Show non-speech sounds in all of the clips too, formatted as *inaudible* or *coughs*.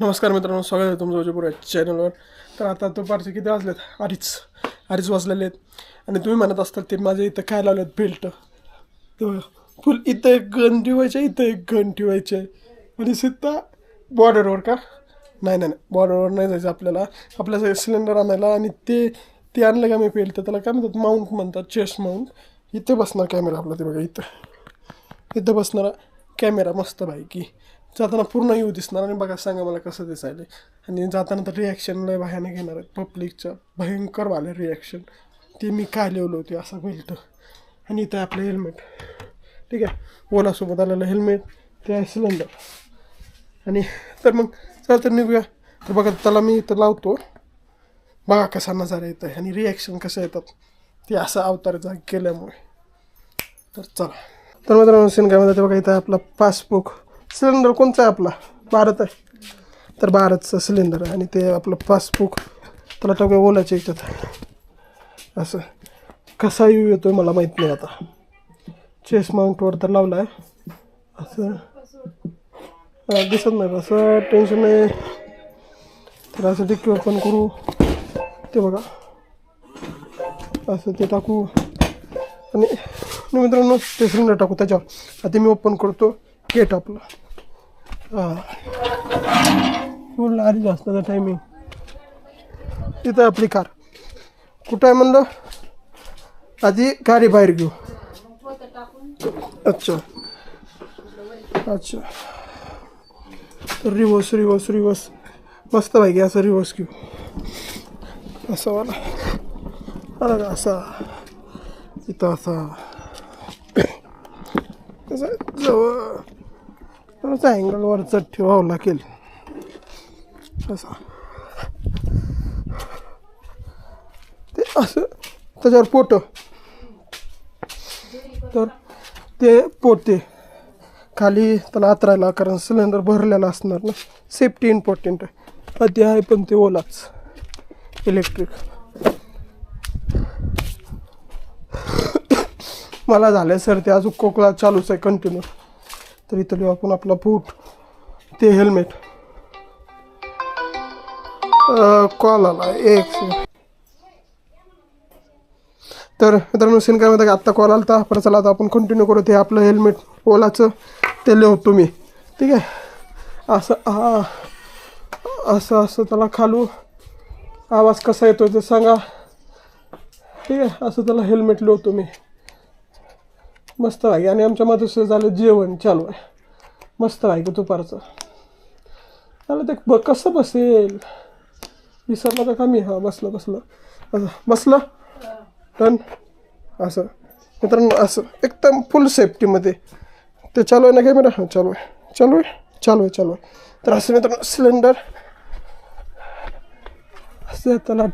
नमस्कार मित्रांनो स्वागत आहे तुमचं विजयपूर या चॅनलवर तर आता दुपारचे किती वाजलेत? अडीच. अडीच वाजलेले आहेत. आणि तुम्ही म्हणत असताल ते माझ्या इथं काय लावलेत बेल्ट फुल इथं एक गन ठेवायचे इथं एक गन ठेवायचे. म्हणजे आणि सिद्धा बॉर्डरवर का? नाही नाही नाही. बॉर्डरवर नाही जायचं आपल्याला. आपल्याला सिलेंडर आणायला आणि ते ते आणलं का मी पेल तर त्याला काय म्हणतात? माउंट म्हणतात चेस्ट माउंट इथं बसणार कॅमेरा आपला ते बघा इथं. इथं बसणारा कॅमेरा मस्त की जाताना पूर्ण येऊ दिसणार आणि बघा सांगा मला कसं दिसायला आणि जाताना तर रिॲक्शन लय भयानक घेणार आहेत. पब्लिकच्या भयंकर वाले रिॲक्शन ते मी काय लिवलं होते असं बेल्ट आणि इथं आहे आपलं हेल्मेट ठीक आहे? ओलासोबत आलेलं हेल्मेट ते आहे सिलेंडर आणि तर मग चला तर निघूया. तर बघा त्याला मी इथं लावतो. बघा कसा नजारा येत आहे. आणि रिॲक्शन कसं येतात. ते असं जा केल्यामुळे. तर चला. तर मित्रांनो सीन काय म्हणतात बघा इथं आपला पासबुक सिलेंडर कोणचा आहे आपला? भारत आहे. तर भारतचं सिलेंडर आहे आणि ते आपलं पासबुक त्याला टाकूया ओलाच्या याच्यात. असं. कसा येऊ येतो मला माहीत नाही आता. चेस माउंटवर तर लावला आहे असं दिसत नाही असं टेन्शन नाही तर असं डिक्की ओपन करू. ते बघा. असं ते टाकू. आणि आणि मित्रांनो ते सिलेंडर टाकू त्याच्यावर. आता मी ओपन करतो. गेट आपलं हां फुल जास्त टायमिंग तिथं आपली कार कुठं आहे म्हणलं? आधी गाडी बाहेर घेऊ. अच्छा. अच्छा. तर रिवर्स रिवर्स रिवर्स मस्त पाहिजे असं रिवर्स घेऊ. असं मला अरे असा. इथं असा. *coughs* जवळ. थोडासा अँगल वरचा ठेवावं लागेल. असं. ते असं त्याच्यावर पोट. तर ते पोते खाली त्याला आतरायला कारण सिलेंडर भरलेला असणार ना. सेफ्टी इम्पॉर्टंट आहे ते आहे पण ते ओलाच. इलेक्ट्रिक *coughs* मला झालं सर ते अजून कोकळा चालूच आहे कंटिन्यू तर इथं लिहू आपण आपला बूट. ते हेल्मेट कॉल आला. एक second. तर मित्रांनो सीन काय म्हणता आत्ता कॉल आला तर परत चला आता आपण कंटिन्यू करू ते आपलं हेल्मेट ओलाचं ते लिहतो मी ठीक आहे? असं हा असं असं. त्याला खालू. आवाज कसा येतो ते सांगा. ठीक आहे? असं त्याला हेल्मेट लिहतो मी मस्त आहे. आणि आमच्या मधुसं झालं जेवण. चालू आहे. मस्त आहे की दुपारचं. चालेल ते ब कसं बसेल? विसरलं तर का मी? हां बसलं बसलं. असं बसलं? डन. असं. मित्रांनो असं. एकदम फुल सेफ्टीमध्ये ते चालू आहे ना कॅमेरा हां चालू आहे. चालू आहे? चालू आहे चालू आहे. तर असं मित्रांनो सिलेंडर असं त्याला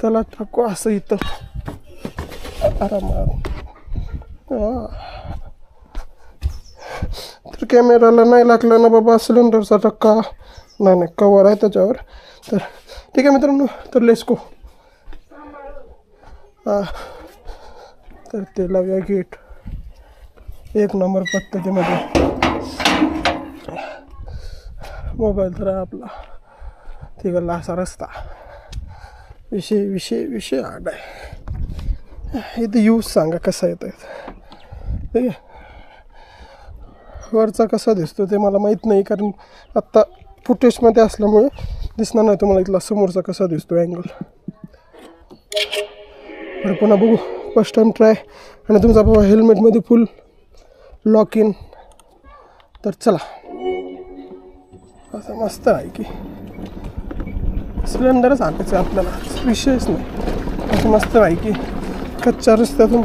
त्याला टाकू. असं इथं. आरामात. तर कॅमेराला नाही लागला ना बाबा सिलेंडरचा टक्का नाही नाही कवर आहे त्याच्यावर. तर ठीक आहे मित्रांनो तर लेस्को हां. तर ते लावूया गेट एक नंबर पद्धतीमध्ये. मोबाईल तर आपला. तिकडला असा रस्ता. विषय विषय विषय आड आहे. इथं यूज सांगा कसा येतं आहे ठीक आहे वरचा कसा दिसतो ते मला माहीत नाही कारण आत्ता फुटेजमध्ये असल्यामुळे दिसणार नाही तुम्हाला इथला समोरचा कसा दिसतो अँगल बरं पुन्हा बघू. फर्स्ट टाईम ट्राय आणि तुमचा बाबा हेल्मेटमध्ये फुल लॉक इन तर चला. असं मस्त आहे की. सिलेंडरच आणायचं आहे आपल्याला. विषयच नाही. असं मस्त आहे की. कच्च्या रस्त्यातून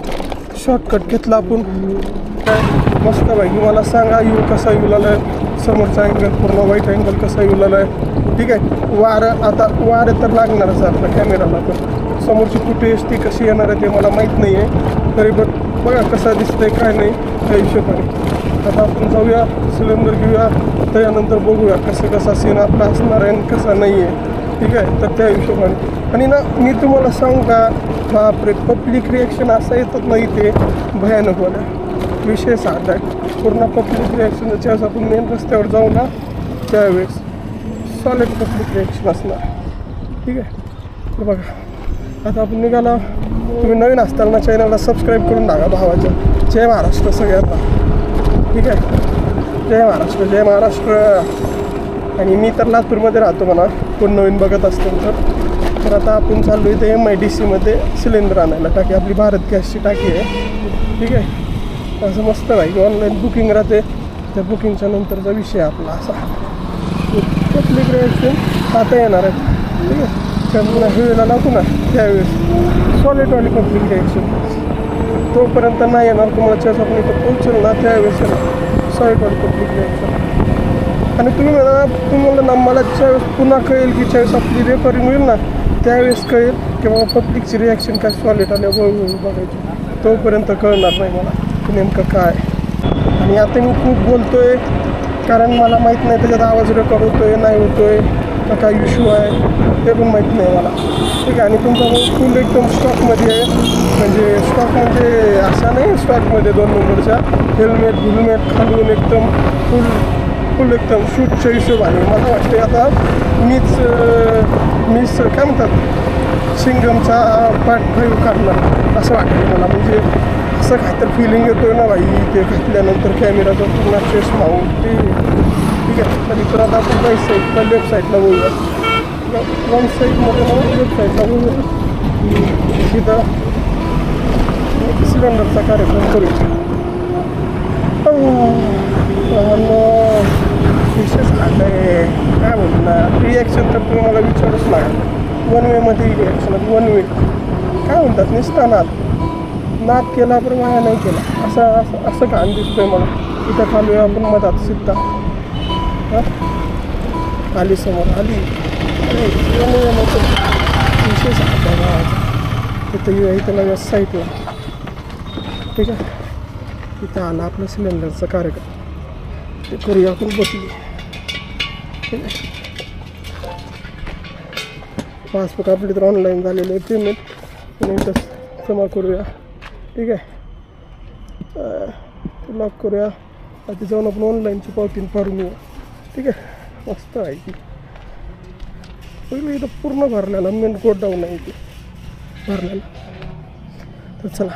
शॉर्टकट घेतला आपण. काय? मस्त पाहिजे मला सांगा यू कसा येऊ लागला आहे समोरचा अँगल पूर्ण वाईट अँगल कसा येऊ लागला आहे ठीक आहे? वारं आता वारं तर लागणारच आपल्या कॅमेराला पण समोरची फुटेज ती कशी येणार आहे ते मला माहीत नाही आहे तरी पण बघा कसा दिसतंय काय नाही त्या हिशोबाने. आता आपण जाऊया सिलेंडर घेऊया त्यानंतर बघूया कसं कसा सीन आपला असणार आहे आणि कसा नाही आहे ठीक आहे? तर त्या हिशोबाने. आणि ना मी तुम्हाला सांगू का? बापरे पब्लिक रिॲक्शन असं येतात नाही ते भयानक होणार विषय साधा. आहे पूर्ण पब्लिक रिॲक्शन ज्यावेळेस आपण मेन रस्त्यावर जाऊ ना त्यावेळेस सॉलिड पब्लिक रिॲक्शन असणार. ठीक आहे? तर बघा. आता आपण निघाला. तुम्ही नवीन असताना चॅनलला सबस्क्राईब करून टाका भावाच्या जय महाराष्ट्र सगळ्यांना. ठीक आहे? जय महाराष्ट्र जय महाराष्ट्र. आणि मी तर लातूरमध्ये राहतो म्हणा. कोण नवीन बघत असतील तर. तर आता आपण चाललो इथे एम आय डी सीमध्ये सिलेंडर आणायला टाकी आपली भारत गॅसची टाकी आहे. ठीक आहे? असं मस्त आहे. ऑनलाईन बुकिंग राहते. त्या बुकिंगच्या नंतरचा विषय आपला असा. पब्लिक रिॲक्शन आता येणार आहे. ठीक आहे? त्यांना वेळेला लागू ना. त्यावेळेस सॉलिडवाली कंपनी घ्यायची. तोपर्यंत नाही येणार. तुम्हाला चेस आपण इथं पोहोचेल ना त्यावेळेस येणार सॉलिडवाली कंपनी रिॲक्शन आणि तुम्ही म्हणा तुम्हाला ना मला ज्यावेळेस पुन्हा कळेल की ज्यावेळेस आपली रेफरिंग होईल ना त्यावेळेस कळेल किंवा पब्लिकची रिॲक्शन काय सॉलिड आल्या हळूहळू बघायची. तोपर्यंत कळणार नाही मला नेमकं काय. आणि आता मी खूप बोलतोय कारण मला माहीत नाही त्याच्यात आवाज रेकॉर्ड होतोय नाही होतोय का काय इश्यू आहे ते पण माहीत नाही मला. ठीक आहे आणि तुमचा फुल एकदम स्टॉकमध्ये आहे. म्हणजे स्टॉक म्हणजे असा नाही स्टॉकमध्ये दोन नंबरचा हेल्मेट हेल्मेट खालून एकदम फुल फुल एकदम शूटच्या हिशोबाने मला वाटते आता मीच अं, मीच काय म्हणतात सिंगमचा पार्ट फाईव्ह काढणार असं वाटतं मला म्हणजे असं काहीतरी फिलिंग येतोय ना बाई ते घातल्यानंतर कॅमेराचा पूर्ण चष्मा ते ठीक आहे तरी तर आता आपण राईट साईडला लेफ्ट साईडला बोलूया वन साईडमध्ये ना लेफ्ट साईडला बोलूया तिथं सिलेंडरचा कार्यक्रम करूया आणि काय म्हणतात रिॲक्शन तर तुम्ही मला विचारूच लागेल. वन वेमध्ये रिॲक्शन वन वे काय म्हणतात? निसतानात. नाद केला पण वाया नाही केला. असं असं असं घाण दिसतोय मला. इथं खाली आपण मधात सिद्धा. हां? आली समोर आली. अरे one विशेष आता गावाचा इथं येऊया इथं नव्या ठीक आहे? इथं आला आपलं सिलेंडरचा कार्यक्रम. ते करूया आपण बसली. पासबुक आपली तर ऑनलाईन झालेलं आहे पेमेंट आणि इथं जमा करूया. ठीक आहे. लॉक करूया. आधी जाऊन आपण ऑनलाईनची पावतीन फाडून येऊ. ठीक आहे? मस्त आहे की पहिलं इथं पूर्ण भरलेला मेन गोडाऊन आहे इथे भरलेला. तर चला.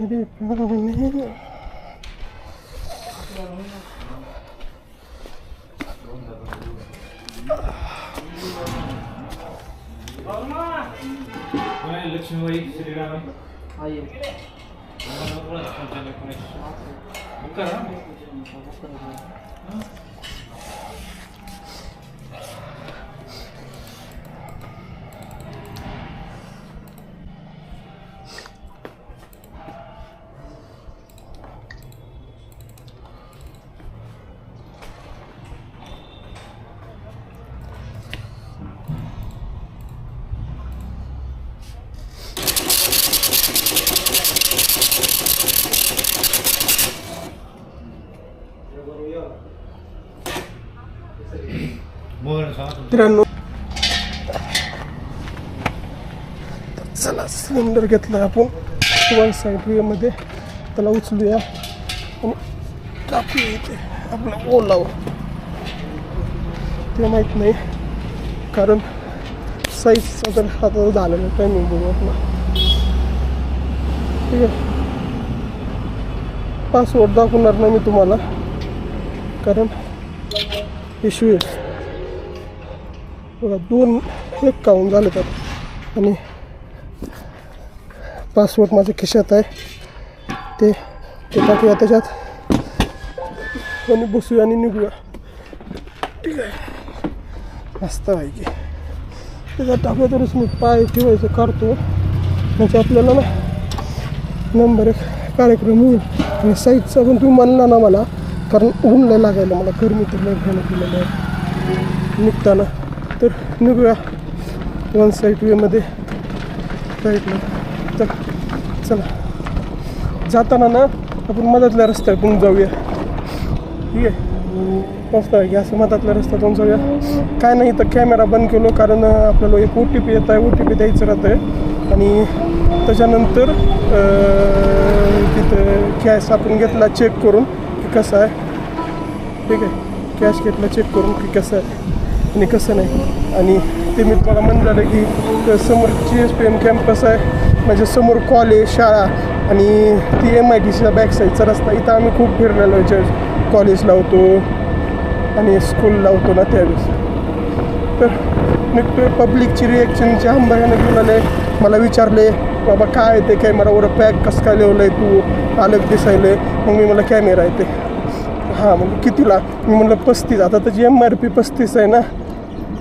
अरे लक्ष्मीबाई श्रीराम करा त्र्याण्णव चला सिलेंडर घेतला आपण. वन साईड वेमध्ये त्याला उचलूया. आणि टाकूया इथे आपलं ओलावर. ते माहीत नाही कारण साईज तर आता झालेलं टायमिंग बघू आपला ठीक आहे. पासवर्ड दाखवणार नाही मी तुम्हाला कारण इश्यू आहे. बघा दोन एक काउन झाले त्यात आणि पासवर्ड माझ्या खिशात आहे. ते ते टाकूया त्याच्यात. आणि बसूया आणि निघूया. ठीक आहे. मस्त आहे की त्याच्यात टाकूया तरच मी पाय ठेवायचं काढतो. म्हणजे आपल्याला ना नंबर एक कार्यक्रम होईल. आणि साईजचा पण तुम्ही म्हणला ना मला. कारण ऊन लागायला मला. गरमी तर लय भयानक केलेलं आहे. निघताना. तर निघूया. वन साईड वेमध्ये साईडला चल. चला. जाताना ना आपण मधातल्या रस्त्यातून जाऊया. ठीक आहे? मस्त आहे. की असं मधातल्या रस्त्यातून जाऊया. काय नाही तर कॅमेरा बंद केलो कारण आपल्याला एक ओ टी पी येत आहे. ओ टी पी द्यायचं राहतं आहे. आणि त्याच्यानंतर तिथं कॅश आपण घेतला चेक करून की कसं आहे. ठीक आहे? कॅश घेतला चेक करून की कसं आहे. आणि कसं नाही. आणि ते मी तुम्हाला झालं की समोर G S P M campus आहे म्हणजे समोर कॉलेज शाळा आणि ती एम आय टी सीचा बॅक साईडचा रस्ता. इथं आम्ही खूप फिरलेलो आहे कॉलेज लावतो आणि स्कूल लावतो ना त्यावेळेस. तर निघतोय पब्लिकची रिॲक्शनचे आंबायानं घेऊन आले मला विचारले बाबा काय आहे ते कॅमेरावर पॅक कसं काय लिवलं आहे तू? आलं दिसायले मग मी मला कॅमेरा येते हां म्हणजे कितीला? मी म्हणलं पस्तीस. आता त्याची एम आर पी पस्तीस आहे ना?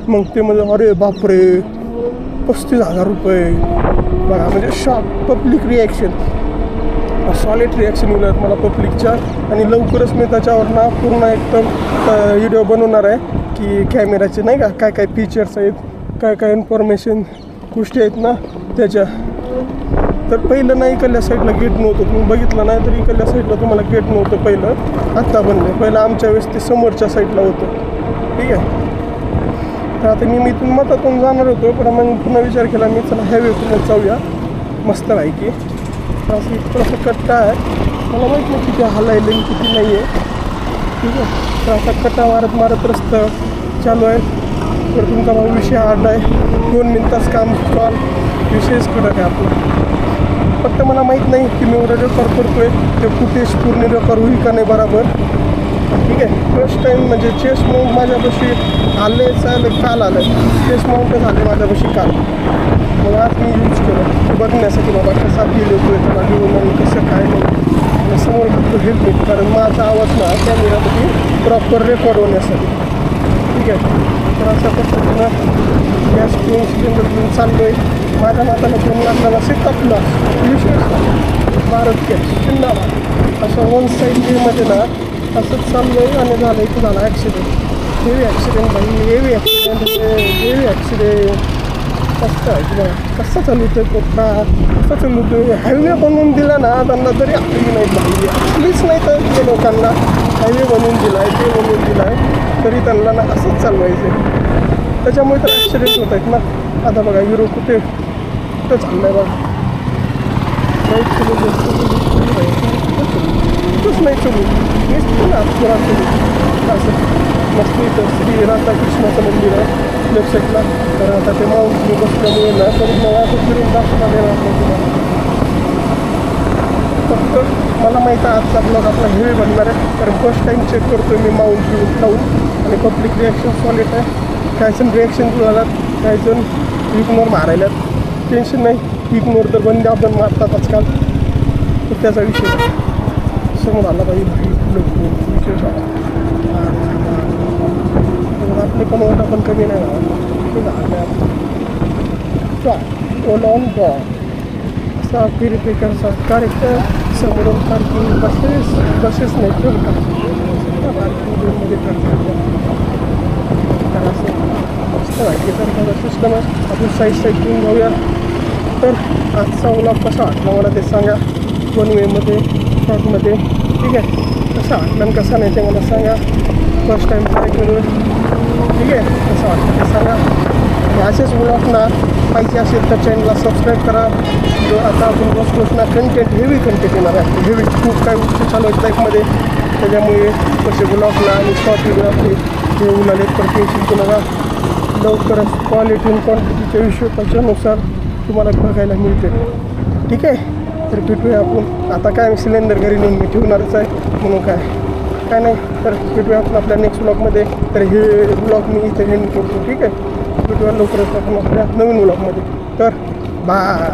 मग ते म्हणजे अरे बापरे पस्तीस हजार रुपये. बघा म्हणजे shock public reaction solid reaction मिळत मला पब्लिकच्या आणि लवकरच मी त्याच्यावर ना पूर्ण एकदम व्हिडिओ बनवणार आहे की कॅमेऱ्याचे नाही का? काय काय फीचर्स आहेत काय काय इन्फॉर्मेशन गोष्टी आहेत ना त्याच्या. तर पहिलं ना इकडल्या साईडला गेट नव्हतं. तुम्ही बघितलं नाही तर इकडल्या साईडला तुम्हाला गेट नव्हतं पहिलं. आत्ता बनलं पहिलं आमच्या वेळेस ते समोरच्या साईडला होतं. ठीक आहे? तर आता मी मी इथून मतातून जाणार होतो. पण मग पुन्हा विचार केला मी चला हायवेतूनच जाऊया. मस्त आहे की तर असं इतकं कट्टा आहे मला माहीत नाही किती हलायलं आणि किती नाही आहे ठीक आहे? तर असा कट्टा मारत मारत रस्ता चालू आहे. तर तुमचा मग विषय आडला आहे. दोन मिनिटाच काम चाल. विशेष कडक आहे आपला. फक्त मला माहीत नाही की मी एवढं रेकॉर्ड करतो आहे ते फुटेज पूर्ण रेकॉर्ड होईल का नाही बरोबर. ठीक आहे. फर्स्ट टाईम म्हणजे चेस माउंट माझ्यापाशी आले चालेल काल आलं चेस माउंटच आले माझ्यापाशी काल. मग आज मी यूज केलं. ते बघण्यासाठी बाबा कसा फील होतो त्याला घेऊन आणि कसं काय मग समोर फक्त हेल्मेट कारण माझा आवाज ना कॅमेरामध्ये प्रॉपर रेकॉर्ड होण्यासाठी. ठीक आहे. तर अशा पद्धतीनं गॅस घेऊन सिलेंडर घेऊन चाललो आहे माझ्या नाताला दोन लागताना सीतापला विशेष भारत के जिंदाबाद असं वन साईडमध्ये ना असंच चाललं आहे आणि झालं इथं झाला ॲक्सिडेंट हेवी ॲक्सिडेंट भाई हेवी ॲक्सिडेंट हेवी ॲक्सिडेंट कसं आहे तुला कसं ते कोपरा? कसं चालू ते हायवे बनवून दिला ना त्यांना तरी आपली नाही पाहिजे आपलीच नाही तर ते लोकांना हायवे बनवून दिला आहे ते बनवून दिला आहे तरी त्यांना ना असंच चालवायचं त्याच्यामुळे तर ॲक्सिडेंट होत आहेत ना. आता बघा युरो कुठे? कुठं चाललं आहे बघा. चलू कुठंच नाही चलू हेच नागपुरात चलू असं. मस्त इथं श्री राधा कृष्णाचं मंदिर आहे. लेफ्ट साईडला तर आता ते माऊंट मी बसल्यामुळे ना. तर मला असं फिरून दाखवता येणार नाही तुम्हाला फक्त मला माहीत आहे आजचा ब्लॉग आपला हेवी बनणार आहे. कारण फर्स्ट टाईम चेक करतो मी माऊंट घेऊन लावून आणि पब्लिक रिॲक्शन सॉलिड आहे काही जण रिॲक्शन झालात काही जण इग्नोर मारायलात टेन्शन नाही. इग्नोर तर बंद आपण मारतात आजकाल तर त्याचा विषय समोर आला पाहिजे विशेष आपले पण ओटा पण कमी नाही राहत बॉ आहे ओल ऑन बॉल असा प्युरिफिकरचा कार्यक्रम. समोरून पार्किंग बसेस बसेस नाही ठेवून पार्किंगमध्ये तर असं. मस्त माहिती तर सिस्टम आहे आपण साईड साईड घेऊन जाऊया. तर आजचा व्लॉग कसा वाटला मला ते सांगा. वन वेमध्ये शॉर्टमध्ये ठीक आहे? कसा वाटला आणि कसा नाही ते मला सांगा. फर्स्ट टाईम ट्राय करून ठीक आहे? कसं वाटतं ते सांगा. असेच व्लॉग ना पाहिजे असेल तर चॅनलला सबस्क्राईब करा. जो आता आपण बसलो ना कंटेंट हेवी कंटेंट येणार आहे. हेवी खूप काही गोष्टी चालू आहेत लाईफमध्ये त्याच्यामुळे कसे ब्लॉगला आणि शॉर्ट व्हिडिओ हे उन्हाळे परत येशील तुम्हाला. लवकरच क्वालिटी आणि क्वांटिटीच्या हिशोबाच्यानुसार तुम्हाला बघायला मिळते. ठीक आहे? तर भेटूया आपण. आता काय सिलेंडर घरी नेऊन मी ठेवणारच आहे. म्हणून काय? काय नाही तर भेटूया आपण आपल्या नेक्स्ट ब्लॉगमध्ये तर हे ब्लॉग मी इथे एंड करतो. ठीक आहे? भेटूया लवकरच आपण आपल्या नवीन ब्लॉगमध्ये तर बाय